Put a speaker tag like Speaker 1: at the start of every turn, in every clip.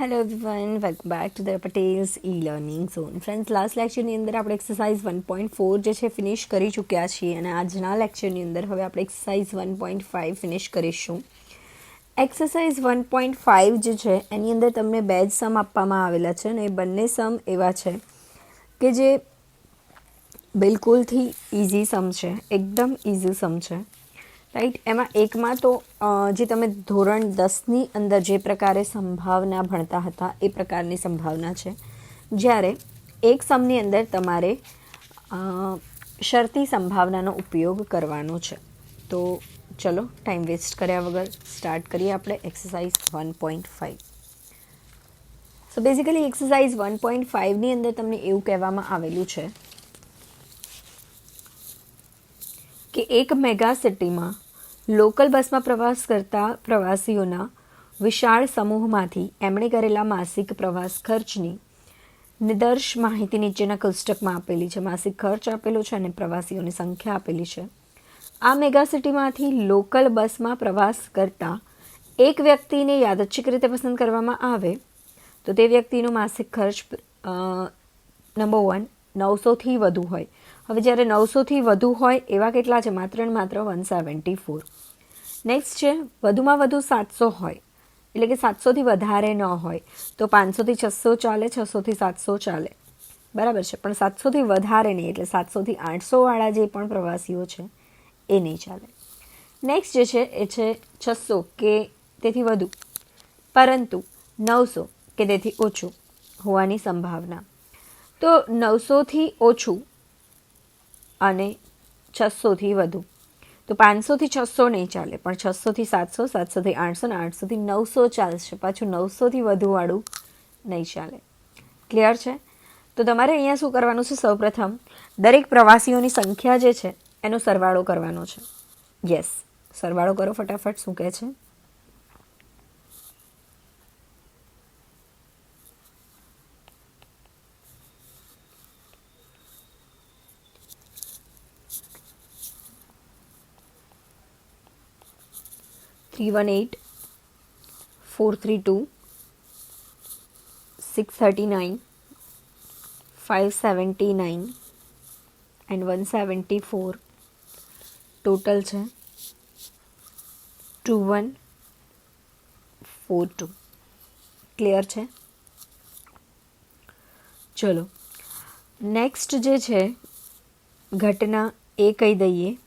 Speaker 1: Hello everyone welcome back to the Patels e learning zone friends last લેક્ચરની અંદર આપણે exercise one point four જે છે finish કરી ચૂક્યા છીએ અને આજના લેક્ચરની અંદર હવે આપણે exercise one point five finish કરીશું. એક્સરસાઇઝ વન પોઈન્ટ ફાઇવ જે છે, એની અંદર તમને બે જ સમ આપવામાં આવેલા છે અને એ બંને સમ એવા છે કે જે બિલકુલથી ઇઝી સમ છે, એકદમ ઇઝી સમ છે. રાઈટ એમાં એકમાં તો જે તમે ધોરણ દસની અંદર જે પ્રકારે સંભાવના ભણતા હતા, એ પ્રકારની સંભાવના છે. જ્યારે એક સમની અંદર તમારે શરતી સંભાવનાનો ઉપયોગ કરવાનો છે. તો ચલો ટાઈમ વેસ્ટ કર્યા વગર સ્ટાર્ટ કરીએ આપણે exercise one point five so basically exercise one point ફાઇવની અંદર તમને એવું કહેવામાં આવેલું છે કે એક મેગા સિટીમાં લોકલ બસમાં પ્રવાસ કરતા પ્રવાસીઓના વિશાળ સમૂહમાંથી એમણે કરેલા માસિક પ્રવાસ ખર્ચની નિદર્શ માહિતી નીચેના કોષ્ટકમાં આપેલી છે. માસિક ખર્ચ આપેલો છે અને પ્રવાસીઓની સંખ્યા આપેલી છે. આ મેગા સિટીમાંથી લોકલ બસમાં પ્રવાસ કરતા એક વ્યક્તિને યાદચ્છિક રીતે પસંદ કરવામાં આવે તો તે વ્યક્તિનો માસિક ખર્ચ નંબર વન નવસોથી વધુ હોય. હવે જ્યારે નવસોથી વધુ હોય એવા કેટલા છે? માત્ર ને માત્ર વન સેવન્ટી ફોર નેક્સ્ટ છે, વધુમાં વધુ સાતસો હોય, એટલે કે સાતસોથી વધારે ન હોય, તો પાંચસોથી છસો ચાલે, છસોથી સાતસો ચાલે. બરાબર છે, પણ સાતસોથી વધારે નહીં, એટલે સાતસોથી આઠસોવાળા જે પણ પ્રવાસીઓ છે, એ નહીં ચાલે. નેક્સ્ટ જે છે, એ છે છસો કે તેથી વધુ. પરંતુ નવસો કે તેથી ઓછું હોવાની સંભાવના. તો નવસોથી ઓછું અને છસોથી વધુ. તો પાંચસોથી છસો નહીં ચાલે, પણ છસોથી સાતસો, સાતસોથી આઠસો ને આઠસોથી નવસો ચાલશે. પાછું નવસોથી વધુવાળું નહીં ચાલે. ક્લિયર છે? તો તમારે અહીંયા શું કરવાનું છે? સૌપ્રથમ, દરેક પ્રવાસીઓની સંખ્યા જે છે, એનો સરવાળો કરવાનો છે. યસ સરવાળો કરો ફટાફટ, શું કહે છે? Three one eight four three two six thirty nine five seventy nine and one seventy four total છે two one four two clear છે ચલો નેક્સ્ટ જે છે ઘટના એ કહી દઈએ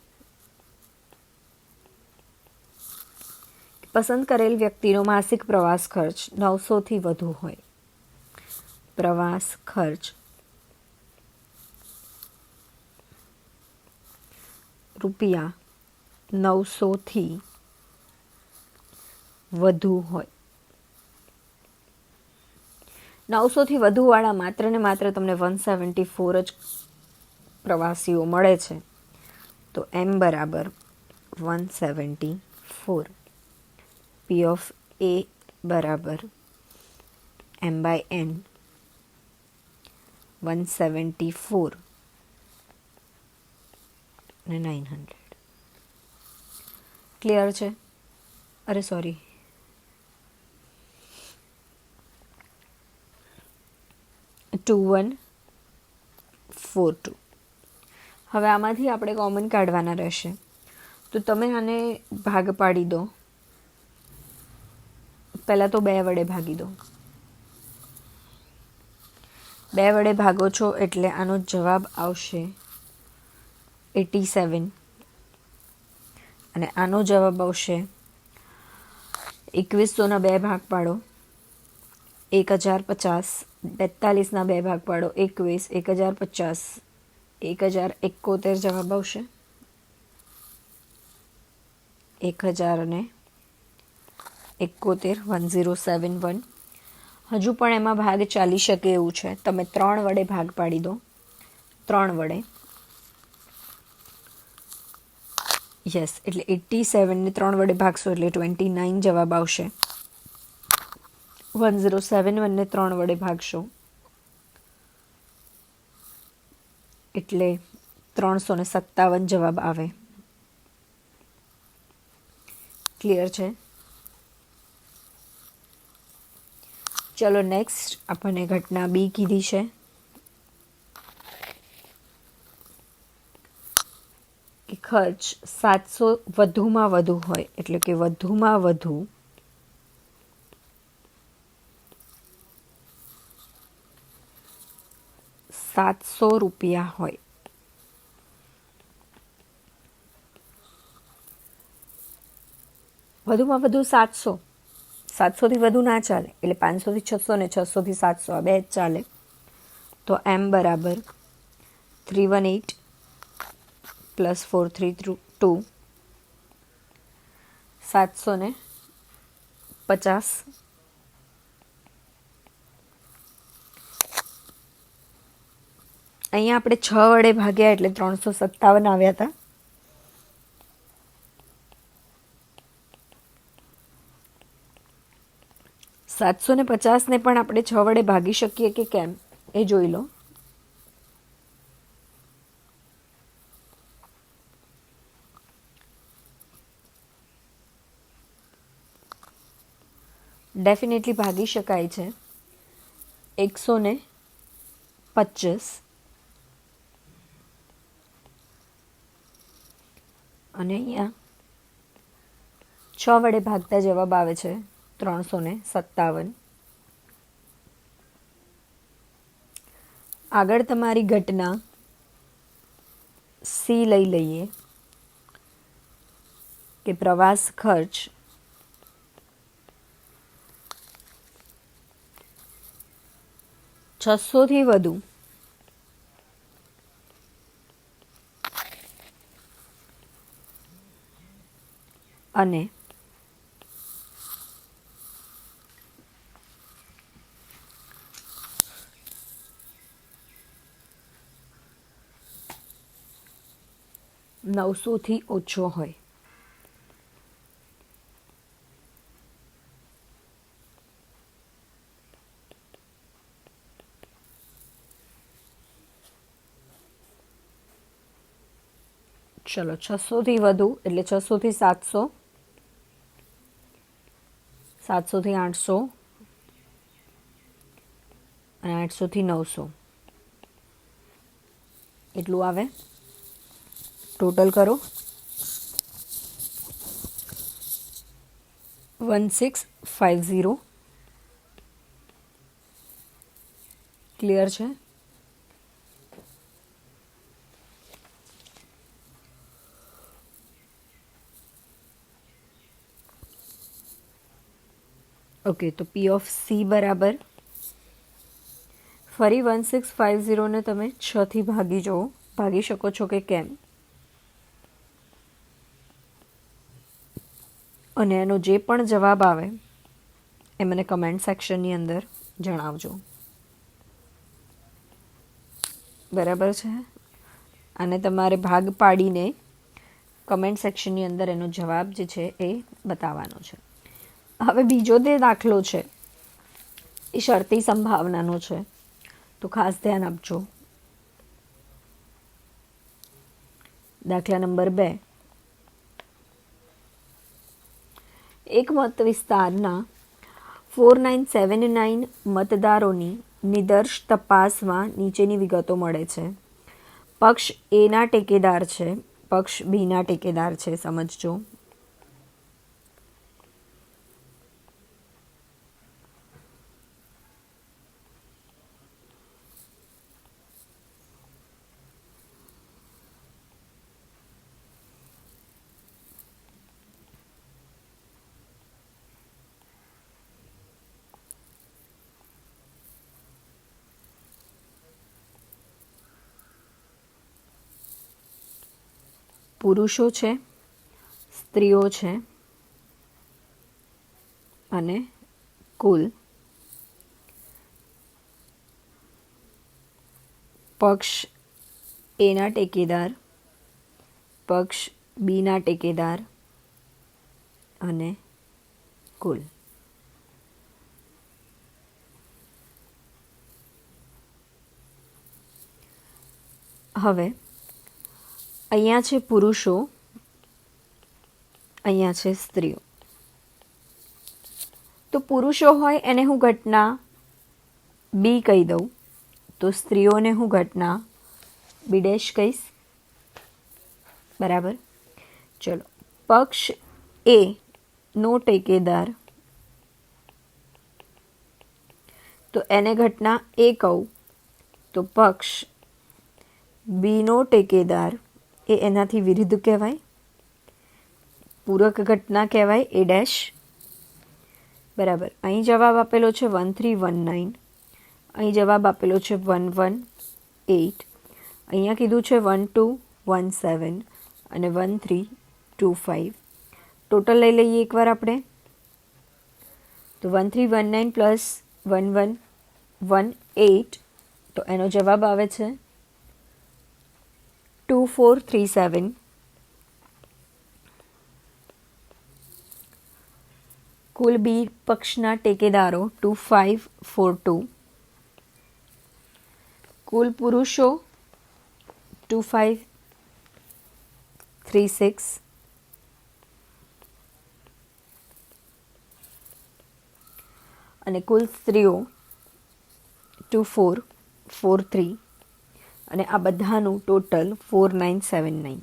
Speaker 1: પસંદ કરેલ વ્યક્તિનો માસિક પ્રવાસ ખર્ચ નવસોથી વધુ હોય. પ્રવાસ ખર્ચ. રૂપિયા નવસોથી વધુ હોય. નવસોથી વધુવાળા માત્ર ને માત્ર તમને વન સેવન્ટી ફોર જ પ્રવાસીઓ મળે છે. તો એમ બરાબર one seventy four P of A બરાબર. M by N one seventy four અને નાઇન હંડ્રેડ ક્લિયર છે? અરે sorry two one four two હવે આમાંથી આપણે કોમન કાઢવાના રહેશે. તો તમે આને ભાગ પાડી દો. પહેલાં તો બે વડે ભાગી દો. બે વડે ભાગો છો એટલે આનો જવાબ આવશે એટી સેવન. અને આનો જવાબ આવશે એકવીસોના બે ભાગ પાડો. એક હજાર પચાસ. બેતાલીસના બે ભાગ પાડો. એકવીસ. એક હજાર પચાસ. એક હજાર એકોતેર જવાબ આવશે. એક હજાર અને એકોતેર, વન ઝીરો સેવન વન. હજુ પણ એમાં ભાગ ચાલી શકે એવું છે. તમે ત્રણ વડે ભાગ પાડી દો. ત્રણ વડે. યસ એટલે એટી સેવનને ત્રણ વડે ભાગશો એટલે ટ્વેન્ટી નાઇન જવાબ આવશે. વન ઝીરો સેવન વનને ત્રણ વડે ભાગશો. એટલે ત્રણસો ને સત્તાવન જવાબ આવે. ક્લિયર છે? ચલો નેક્સ્ટ આપણને ઘટના બી કીધી છે. કે ખર્ચ સાતસો વધુમાં વધુ હોય, એટલે કે વધુમાં વધુ સાતસો રૂપિયા હોય. વધુમાં વધુ સાતસો. સાતસોથી વધુ ના ચાલે, એટલે પાંચસોથી છસો ને છસોથી સાતસો, આ બે જ ચાલે. તો એમ બરાબર three one eight plus four three two સાતસો ને પચાસ. અહીંયા આપણે છ વડે ભાગ્યા એટલે ત્રણસો સત્તાવન આવ્યા હતા. સાતસો ને પચાસને પણ આપણે છ વડે ભાગી શકીએ કે કેમ? એ જોઈ લો. ડેફિનેટલી ભાગી શકાય છે. એકસો ને પચીસ. અને અહીંયા છ વડે ભાગતા જવાબ આવે છે. ત્રણસો ને સત્તાવન. આગળ તમારી ઘટના સી લઈ લઈએ કે પ્રવાસ ખર્ચ. છસોથી વધુ. અને નવસોથી ઓછો હોય. ચલો, છસોથી વધુ, એટલે છસોથી સાતસો. સાતસોથી આઠસો. અને આઠસોથી નવસો. એટલું આવે? ટોટલ કરો one six five zero clear છે? ઓકે તો પી ઓફ સી બરાબર ફરી વન સિક્સ ફાઇવ ઝીરોને તમે છથી ભાગી જુઓ. ભાગી શકો છો કે કેમ? અને એનો જે પણ જવાબ આવે, એ મને કમેન્ટ સેક્શનની અંદર જણાવજો. બરાબર છે? અને તમારે ભાગ પાડીને કમેન્ટ સેક્શનની અંદર એનો જવાબ જે છે એ બતાવવાનો છે. હવે બીજો જે દાખલો છે, એ શરતી સંભાવનાનો છે. તો ખાસ ધ્યાન આપજો. દાખલા નંબર બે. એક મત વિસ્તારના ફોર નાઇન સેવન નાઇન મતદારોની નિદર્શ તપાસમાં નીચેની વિગતો મળે છે. પક્ષ એના ટેકેદાર છે, પક્ષ બીના ટેકેદાર છે, સમજજો. પુરુષો છે, સ્ત્રીઓ છે અને કુલ પક્ષ એના ટેકેદાર, પક્ષ બીના ટેકેદાર અને કુલ. હવે અહીંયા છે પુરુષો, અહીંયા છે સ્ત્રીઓ. તો પુરુષો હોય એને હું ઘટના બી કહી દઉં. તો સ્ત્રીઓને હું ઘટના બી ડેશ કહીશ. બરાબર? ચલો. પક્ષ એ નો ટેકેદાર. તો એને ઘટના એ કહું. તો પક્ષ બીનો ટેકેદાર. એ એનાથી વિરુદ્ધ કહેવાય. પૂરક ઘટના કહેવાય એ ડેશ. બરાબર. અહીં જવાબ આપેલો છે વન થ્રી વન નાઇન. અહીં જવાબ આપેલો છે વન વન એઇટ. અહીંયા કીધું છે વન ટુ વન સેવન અને one three two five. Total લઈ લઈએ એકવાર આપણે. તો one three one nine plus one one one eight તો એનો જવાબ આવે છે ટુ ફોર થ્રી સેવન કુલ બી પક્ષના ટેકેદારો ટુ ફાઇવ ફોર ટુ કુલ પુરુષો ટુ ફાઇવ થ્રી સિક્સ અને કુલ સ્ત્રીઓ ટુ ફોર ફોર થ્રી અને આ બધાનું total four nine seven nine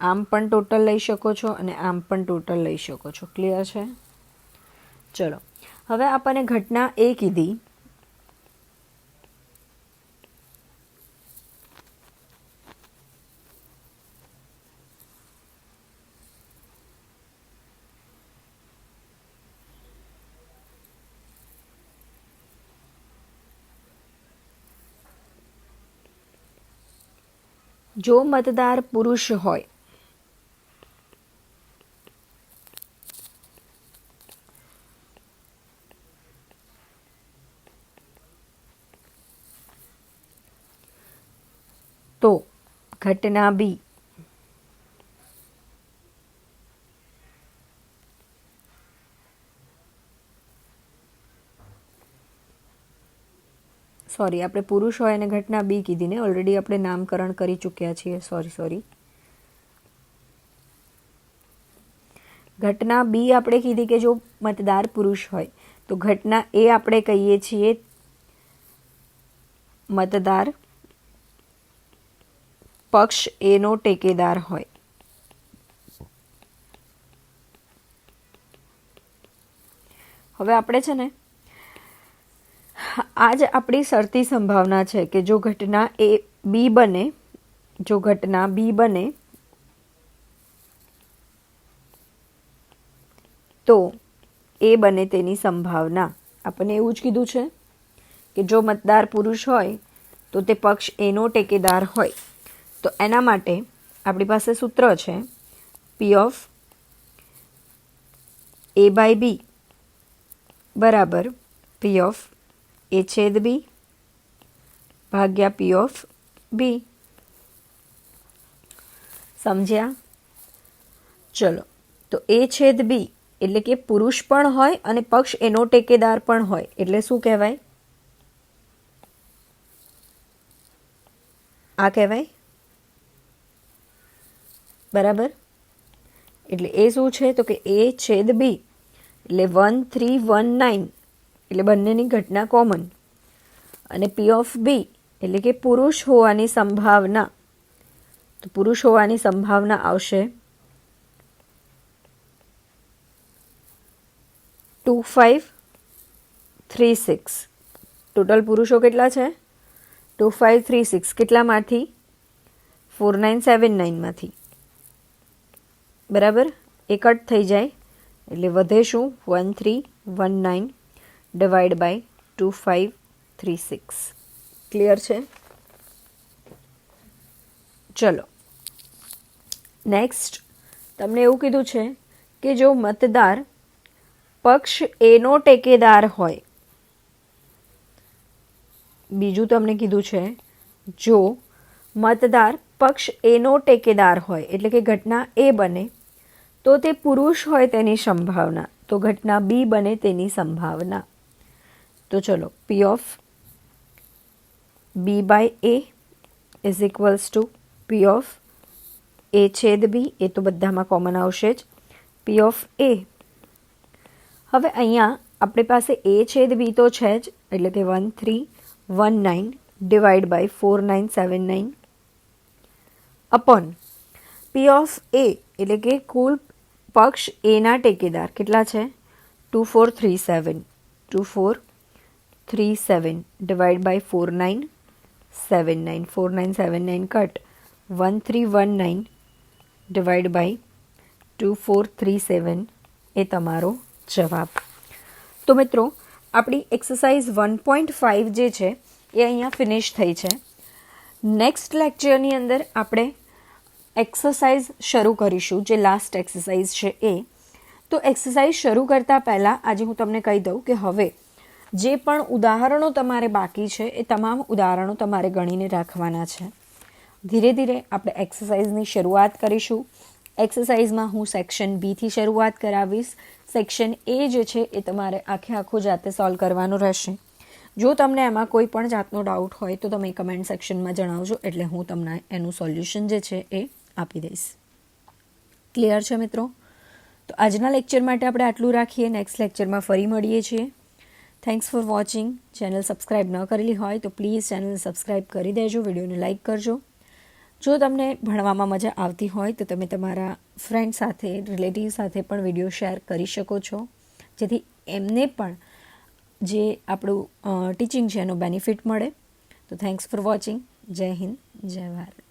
Speaker 1: આમ પણ ટોટલ લઈ શકો છો અને આમ પણ ટોટલ લઈ શકો છો. ક્લિયર છે? ચલો. હવે આપણને ઘટના એ કીધી. જો મતદાર પુરુષ હોય. તો ઘટના બી. સોરી આપણે પુરુષ હોય અને ઘટના બી કીધીને ઓલરેડી આપણે નામકરણ કરી ચૂક્યા છીએ. સોરી સોરી ઘટના બી આપણે કીધી કે જો મતદાર પુરુષ હોય, તો ઘટના એ આપણે કહીએ છીએ મતદાર પક્ષ એનો ટેકેદાર હોય. હવે આપણે છે ને આ જ આપણી શરતી સંભાવના છે કે જો ઘટના એ બી બને, જો ઘટના બી બને, તો એ બને તેની સંભાવના. આપણને એવું જ કીધું છે કે જો મતદાર પુરુષ હોય, તો તે પક્ષ એનો ટેકેદાર હોય. તો એના માટે આપણી પાસે સૂત્ર છે પી ઓફ એ બાય બી બરાબર પી ઓફ એ છેદ બી ભાગ્યા પી ઓફ બી સમજ્યા? ચલો, તો એ છેદ બી એટલે કે પુરુષ પણ હોય અને પક્ષ એનો ટેકેદાર પણ હોય. એટલે શું કહેવાય? આ કહેવાય? બરાબર? એટલે એ શું છે? તો કે એ છેદ બી એટલે વન થ્રી વન નાઇન એટલે બંનેની ઘટના કોમન અને પી ઓફ બી એટલે કે પુરુષ હોવાની સંભાવના. તો પુરુષ હોવાની સંભાવના આવશે two five three six total પુરુષો કેટલા છે? ટુ ફાઇવ થ્રી સિક્સ કેટલામાંથી? ફોર નાઇન સેવન નાઇનમાંથી બરાબર? એ કટ થઈ જાય. એટલે વધે શું? One three one nine divide by two five three six clear છે? ચલો. નેક્સ્ટ તમને એવું કીધું છે કે જો મતદાર પક્ષ એનો ટેકેદાર હોય, બીજું તમને કીધું છે, જો મતદાર પક્ષ એનો ટેકેદાર હોય, એટલે કે ઘટના એ બને, તો તે પુરુષ હોય તેની સંભાવના, તો ઘટના બી બને તેની સંભાવના. તો ચલો P of B by A is equals to P of A છેદ બી એ તો બધામાં કોમન આવશે જ. પી ઓફ એ હવે અહીંયા આપણી પાસે એ છેદ બી તો છે જ, એટલે કે one three one nine divide by four nine seven nine upon P of A એટલે કે કુલ પક્ષ એના ટેકેદાર કેટલા છે? Two four three seven two four three seven divide by four nine seven nine four nine seven nine cut one three one nine divide by two four three seven એ તમારો જવાબ. તો મિત્રો, આપણી એક્સરસાઇઝ વન પોઈન્ટ ફાઇવ જે છે, એ અહીંયા finish થઈ છે. નેક્સ્ટ લેક્ચરની અંદર આપણે એક્સરસાઇઝ શરૂ કરીશું, જે લાસ્ટ એક્સરસાઇઝ છે એ. તો એક્સરસાઇઝ શરૂ કરતાં પહેલાં આજે હું તમને કહી દઉં કે હવે જે પણ ઉદાહરણો તમારે બાકી છે, એ તમામ ઉદાહરણો તમારે ગણીને રાખવાના છે. ધીરે ધીરે આપણે એક્સરસાઇઝની શરૂઆત કરીશું. એક્સરસાઇઝમાં હું સેક્શન બીથી શરૂઆત કરાવીશ. સેક્શન એ જે છે, એ તમારે આખે આખું જાતે સોલ્વ કરવાનું રહેશે. જો તમને એમાં કોઈ પણ જાતનો ડાઉટ હોય, તો તમે કમેન્ટ સેક્શનમાં જણાવજો, એટલે હું તમને એનું સોલ્યુશન જે છે, એ આપી દઈશ. ક્લિયર છે મિત્રો? તો આજના લેક્ચર માટે આપણે આટલું રાખીએ. નેક્સ્ટ લેક્ચરમાં ફરી મળીએ છીએ. Thanks for watching channel subscribe ન કરેલી હોય તો પ્લીઝ ચેનલ સબસ્ક્રાઈબ કરી દેજો, વિડીયોને લાઇક કરજો. જો તમને ભણવામાં મજા આવતી હોય તો તમે તમારા ફ્રેન્ડ સાથે રિલેટિવ સાથે પણ વીડિયો શેર કરી શકો છો. જેથી એમને પણ જે આપણું ટીચિંગ છે એનો બેનિફિટ મળે. તો થેન્ક્સ ફોર વોચિંગ જય હિન્દ, જય ભારત.